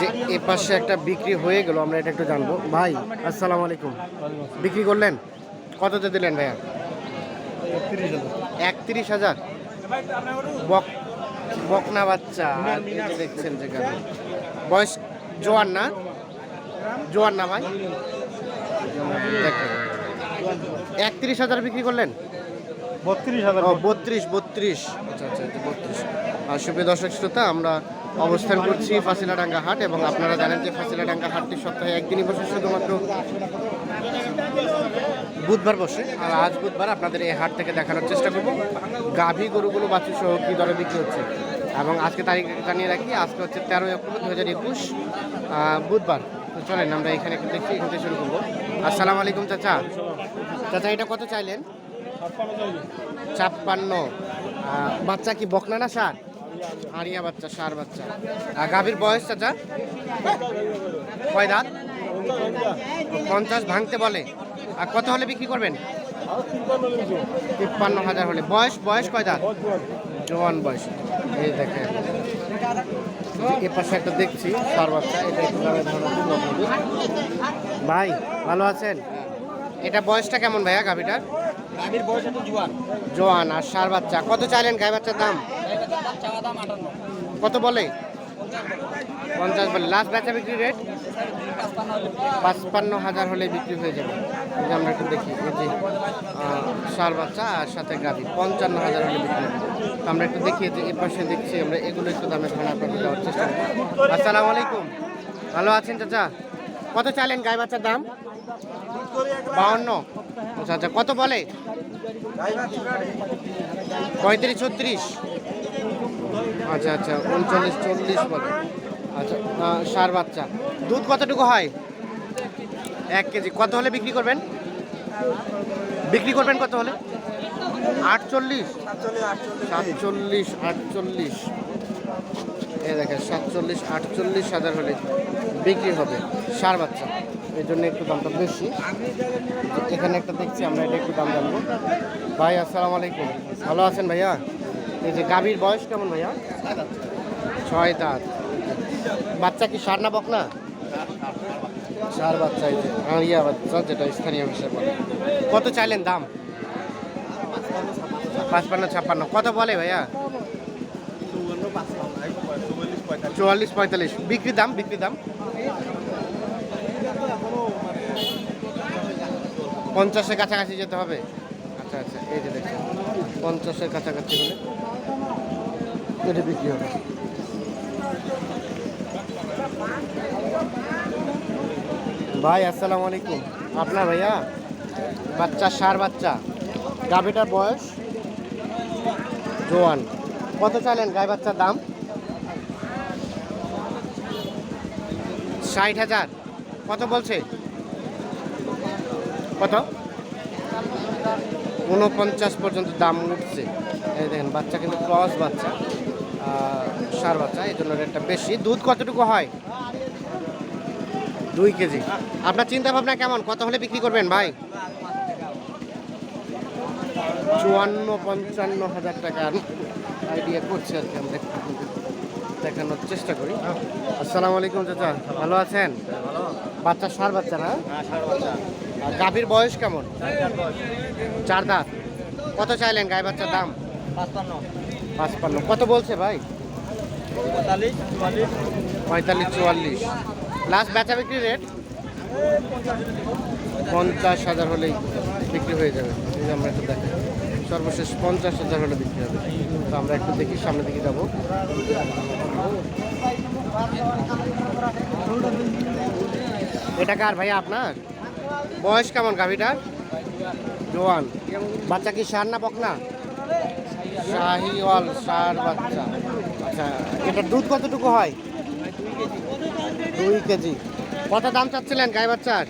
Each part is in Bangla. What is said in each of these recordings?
যে এ পাশে একটা বিক্রি হয়ে গেল আমরা এটা একটু জানব। ভাই আসসালামু আলাইকুম। বিক্রি করলেন? কততে দিলেন ভাইয়া? একত্রিশ হাজার। বক বকনা বাচ্চা দেখছেন যেখানে। বয়স জোয়ান না? জোয়ান না ভাই? একত্রিশ হাজার বিক্রি করলেন? বত্রিশ হাজার। বত্রিশ বত্রিশ। আচ্ছা আচ্ছা বত্রিশ। আর সুপ্রিয় দর্শক শ্রোতা আমরা অবস্থান করছি ফাঁসিলাডাঙ্গা হাট এবং আপনারা জানেন যে ফাঁসিলাডাঙ্গা হাটটি সপ্তাহে একদিনই বসে শুধুমাত্র বুধবার বসে। আর আজ বুধবার আপনাদের এই হাট থেকে দেখানোর চেষ্টা করব। গাভী গরুগুলো বাছুর সহ কী দরে বিক্রি হচ্ছে। এবং আজকে তারিখ জানিয়ে রাখি আজকে হচ্ছে তেরোই অক্টোবর দু হাজার একুশ বুধবার। তো চলেন আমরা এখানে একটু দেখি এখান থেকে শুরু করব। আসসালামু আলাইকুম চাচা। চাচা এটা কত চাইলেন? ছাপ্পান্ন। বাচ্চা কি বকনা না সার আরিয়া বাচ্চা সার বাচ্চা। আর গাভীর বয়স চাচা কয় দাঁত? পঞ্চাশ ভাঙতে বলে। আর কত হলে বিক্রি করবেন? তিপ্পান্ন হাজার হলে। বয়স বয়স কয় দাঁত? জোয়ান বয়স। এই দেখে এ পাশে একটা দেখছি সার বাচ্চা। এটা। ভাই ভালো আছেন? এটা বয়সটা কেমন ভাইয়া গাভীটার? গাভীর বয়স জোয়ান। জোয়ান আর সার বাচ্চা। কত চাইলেন গাই বাচ্চার দাম? কত বলে? পঞ্চাশ বলে। লাস্ট বেচা বিক্রি রেট পাঁচপান্ন হাজার হলে বিক্রি হয়ে যাবে। আমরা একটু দেখি যে সার বাচ্চা আর সাথে গাভি। পঞ্চান্ন হাজার হলে বিক্রি হবে। আমরা একটু দেখি যে এর পাশে দেখছি আমরা, এগুলো একটু দামে ধারণা আপনাকে দেওয়ার চেষ্টা করব। আসসালামু আলাইকুম। ভালো আছেন চাচা? কত চাইলেন গাই বাচ্চার দাম? বাউন্ন। আচ্ছা আচ্ছা কত বলে? পঁয়ত্রিশ, ছত্রিশ। আচ্ছা আচ্ছা উনচল্লিশ, চল্লিশ বলে। আচ্ছা সার বাচ্চা। দুধ কতটুকু হয়? এক কেজি। কত হলে বিক্রি করবেন? বিক্রি করবেন কত হলে? আটচল্লিশ? সাতচল্লিশ, আটচল্লিশ। এ দেখেন, সাতচল্লিশ, আটচল্লিশ হাজার হলে বিক্রি হবে সার বাচ্চা। এই জন্য একটু দামটা বেশি। এখানে একটা দেখছি, আমরা এটা একটু দাম জানব। ভাই, আসসালামু আলাইকুম। ভালো আছেন ভাইয়া? এই যে গাভীর বয়স কেমন ভাইয়া? ছয় দাঁত। বাচ্চা কি সার না বক না সার বাচ্চা এই যে। আড়িয়া বাচ্চা যেটা স্থানীয় ভাষায় বলে। কত চাইলেন দাম? পাঁচপান্ন ছাপ্পান্ন। কত বলে ভাইয়া? চুয়াল্লিশ পঁয়তাল্লিশ। বিক্রি দাম বিক্রি দাম? পঞ্চাশের কাছাকাছি যেতে হবে। আচ্ছা আচ্ছা এই যে দেখছেন পঞ্চাশের কাছাকাছি হলে। এটা বিক্রি হবে। ভাই আসসালামু আলাইকুম। আপনার ভাইয়া? বাচ্চা সার বাচ্চা। গাভিটার বয়স? জোয়ান। কত চাইলেন গাই বাচ্চার দাম? ষাট হাজার। কত বলছে? কত? উনপঞ্চাশ পর্যন্ত দাম উঠছে। এই দেখেন বাচ্চা কিন্তু ক্রস বাচ্চা সার বাচ্চা এই জন্য রেটটা বেশি। দুধ কতটুকু হয়? দুই কেজি। আপনার চিন্তা ভাবনা কেমন? কত হলে বিক্রি করবেন ভাই? চুয়ান্ন পঞ্চান্ন হাজার টাকার আইডিয়া করছে আর কি আমরা দেখানোর চেষ্টা করি। আসসালামু আলাইকুম চাচা। ভালো আছেন? বাচ্চা সার বাচ্চা না? আর গাভীর বয়স কেমন? চার দাঁত। কত চাইলেন গায়ে বাচ্চার দাম? পাঁচপান্ন। পাঁচপান্ন। কত বলছে ভাই? পঁয়তাল্লিশ চুয়াল্লিশ। লাস্ট বেচা বিক্রি রেট পঞ্চাশ হাজার হলেই বিক্রি হয়ে যাবে। এই আমরা একটু দেখি সর্বশেষ পঞ্চাশ হাজার হলে বিক্রি হবে। তো আমরা একটু দেখি সামনের দিকে যাব। এটা কার ভাইয়া আপনার? বয়স কেমন গাভিটার? জোয়ান। বাচ্চা কি সার না বকনা? শাহিওয়াল সার বাচ্চা। আচ্ছা এটার দুধ কতটুকু হয়? দুই কেজি। কত দাম চাচ্ছিলেন গাই বাচ্চার?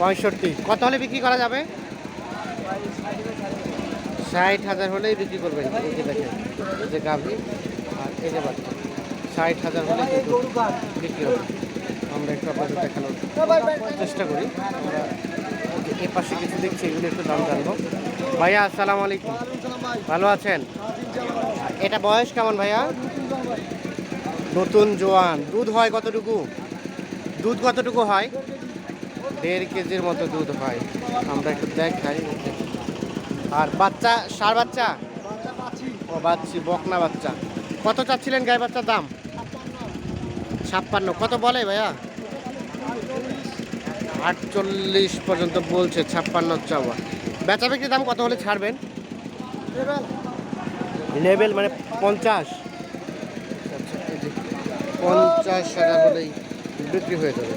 পঁয়ষট্টি। কত হলে বিক্রি করা যাবে? ষাট হাজার হলেই বিক্রি করবেন। যে যে গাভি আর এই যে বাচ্চা। ষাট হাজার হলে বিক্রি হবে। আমরা একটু আপনাদের দেখানোর চেষ্টা করি। এ পাশে কিছু দেখছি, এগুলো একটু দাম জানব। ভাইয়া, আসসালামু আলাইকুম। ভালো আছেন? এটা বয়স কেমন ভাইয়া? নতুন জোয়ান। দুধ হয় কতটুকু? দুধ কতটুকু হয়? দেড় কেজির মতো দুধ হয়। আমরা একটু দেখাই। আর বাচ্চা, সার বাচ্চা? ও বাচ্চি, বকনা বাচ্চা। কত চাচ্ছিলেন গায়ে বাচ্চার দাম? ছাপ্পান্ন। কত বলে ভাইয়া? আটচল্লিশ পর্যন্ত বলছে ছাপ্পান্ন চাওয়া। বেচা বিক্রির দাম কত হলে ছাড়বেন? লেভেল মানে পঞ্চাশ। আচ্ছা, পঞ্চাশ হাজার হলেই বিক্রি হয়ে যাবে।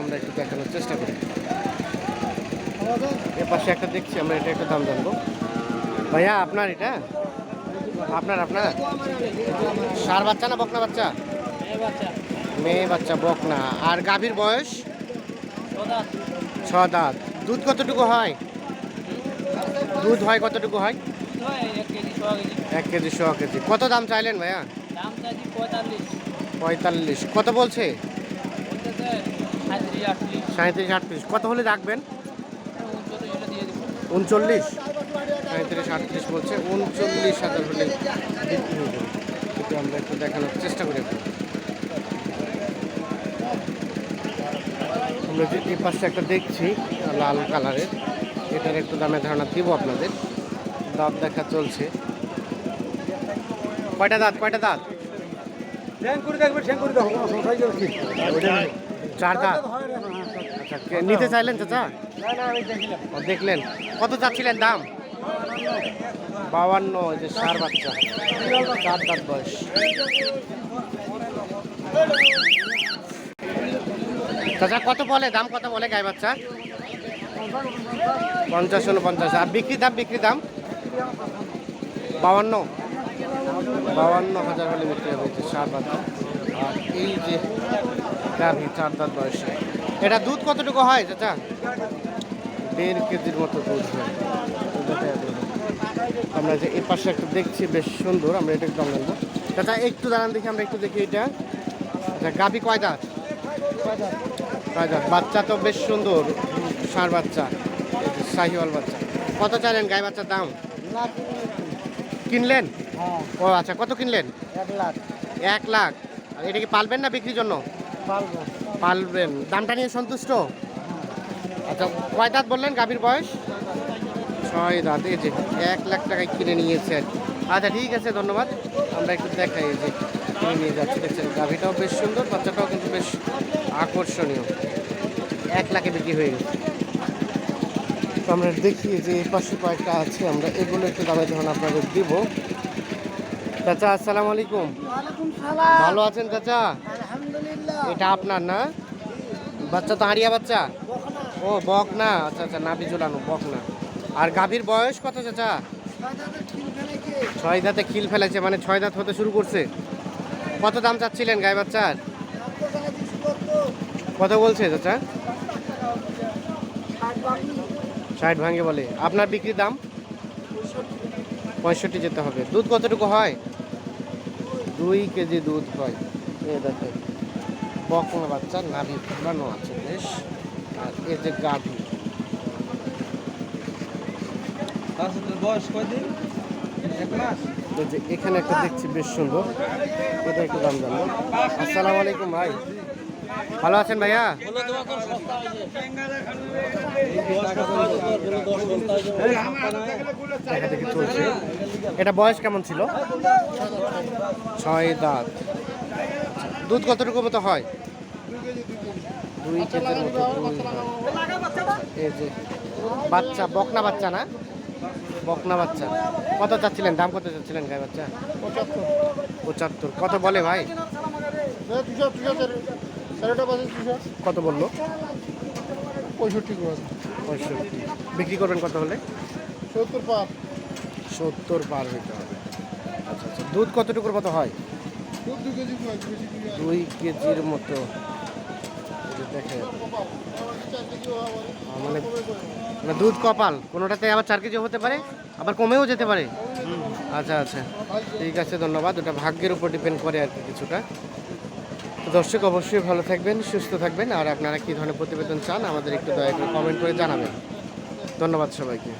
আমরা একটু দেখানোর চেষ্টা করি। এ পাশে একটা দেখছি আমরা এটা একটা দাম জানব। ভাইয়া আপনার এটা? আপনার আপনার? সার বাচ্চা না বকনা বাচ্চা? মেয়ে বাচ্চা বক না। আর গাভীর বয়স? ছ দাঁত। দুধ কতটুকু হয়? দুধ হয় কতটুকু হয়? এক কেজি ছ কেজি। কত দাম চাইলেন ভাইয়া? পঁয়তাল্লিশ। কত বলছে? সাঁত্রিশ আটত্রিশ। কত হলে রাখবেন? উনচল্লিশ। সাঁত্রিশ আটত্রিশ বলছে। উনচল্লিশ হাজার হলে আমরা একটু দেখানোর চেষ্টা করি একটু আমরা যে এই পাশে একটা দেখছি লাল কালারের। এটার একটু দামে ধারণা দিব আপনাদের। দাঁত দেখা চলছে। কয়টা দাঁত? কয়টা দাঁত? চার দাঁত? আচ্ছা নিতে চাইলেন চাচা? দেখলেন। কত চাচ্ছিলেন দাম? বাউান্ন যে সার বাচ্চা। চার দাঁত বয়স। চাচা, কত বলে? দাম কত বলে গায়ে বাচ্চা? পঞ্চাশ উনপঞ্চাশ আর বিক্রি দাম বিক্রি দাম? বাউান্ন। বাউান্ন হাজার হলে বিক্রি যে সার বাচ্চা আর এই যে গাভি, চার দাঁত বয়সে। এটা দুধ কতটুকু হয়, চাচা? দেড় কেজির মতো দুধ হয়। আমরা যে এই পাশে একটা দেখছি, বেশ সুন্দর। আমরা এটা একটু জানব চাচা, একটু দাঁড়ান দেখি, আমরা একটু দেখি এটা। আচ্ছা গাভি কয় দাঁত? বাচ্চা তো বেশ সুন্দর ষাঁড় বাচ্চা শাহিওয়াল বাচ্চা। কত চাইলেন গায়ে বাচ্চার দাম? কিনলেন? ও আচ্ছা কত কিনলেন? এক লাখ। এক লাখ। এটা কি পালবেন না বিক্রির জন্য? পালবেন। দামটা নিয়ে সন্তুষ্ট? আচ্ছা কয় দাঁত বললেন গাভীর বয়স? ছয় দাঁত এই যে এক লাখ টাকায় কিনে নিয়েছে আর কি। আচ্ছা ঠিক আছে ধন্যবাদ। আমরা একটু দেখাই যে কিনে নিয়ে যাচ্ছি। দেখছেন গাভীটাও বেশ সুন্দর বাচ্চাটাও কিন্তু বেশ আকর্ষণীয়। এক লাখে বিক্রি হয়ে গেছে। তো আমরা দেখি যে এই পাশে কয়েকটা আছে আমরা এগুলো একটু দামে যখন আপনাদের দিব। চাচা আসসালামু আলাইকুম। ভালো আছেন চাচা? এটা আপনার না? বাচ্চা তো হারিয়া বাচ্চা? ও বক না। আচ্ছা আচ্ছা নাভি ঝুলানো বক না। আর গাভীর বয়স কত চাচা? ছয় দাঁতে খিল ফেলেছে মানে ছয় দাঁত হতে শুরু করছে। কত দাম চাচ্ছিলেন গায়ে বাচ্চার? কত বলছে চাচা? ষাট ভাঙে বলে। আপনার বিক্রির দাম? পঁয়ষট্টি যেতে হবে। দুধ কতটুকু হয়? দুই কেজি দুধ হয়। এ দেখেন বকনা বাচ্চার নাভি ফুলানো আছে বেশ। আর এ যে গাভী। বয়স কয়দিন? এক মাস? এখানে একটা দেখছি বেশ সুন্দর। এটা একটু দাম জানব আসসালামু আলাইকুম ভাই। ভালো আছেন ভাইয়া? দেখা দেখি চলছে এটা বয়স কেমন ছিল? ছয় দাঁত। দুধ কতটুকু মতো হয়? দুই কেজির মতো এই যে বাচ্চা বকনা বাচ্চা না? বকনা বাচ্চা। কত চাচ্ছিলেন? দাম কত চাচ্ছিলেন গায়ে বাচ্চা? পঁচাত্তর। কত বলে ভাই? কত বলল? পঁয়ষট্টি পঁয়ষট্টি। বিক্রি করবেন কত হলে? সত্তর পার। সত্তর পার হইতে হবে। আচ্ছা আচ্ছা। দুধ কতটুকুর মতো হয়। দুই কেজির মতো। দেখে মানে মানে দুধ কপাল। কোনোটাতে আবার চার কেজি হতে পারে আবার কমেও যেতে পারে। আচ্ছা আচ্ছা। ঠিক আছে ধন্যবাদ। ওটা ভাগ্যের উপর ডিপেন্ড করে আর কি কিছুটা। দর্শক অবশ্যই ভালো থাকবেন, সুস্থ থাকবেন, আর আপনারা কী ধরনের প্রতিবেদন চান আমাদের একটু দয়া করে কমেন্ট করে জানাবেন। ধন্যবাদ সবাইকে।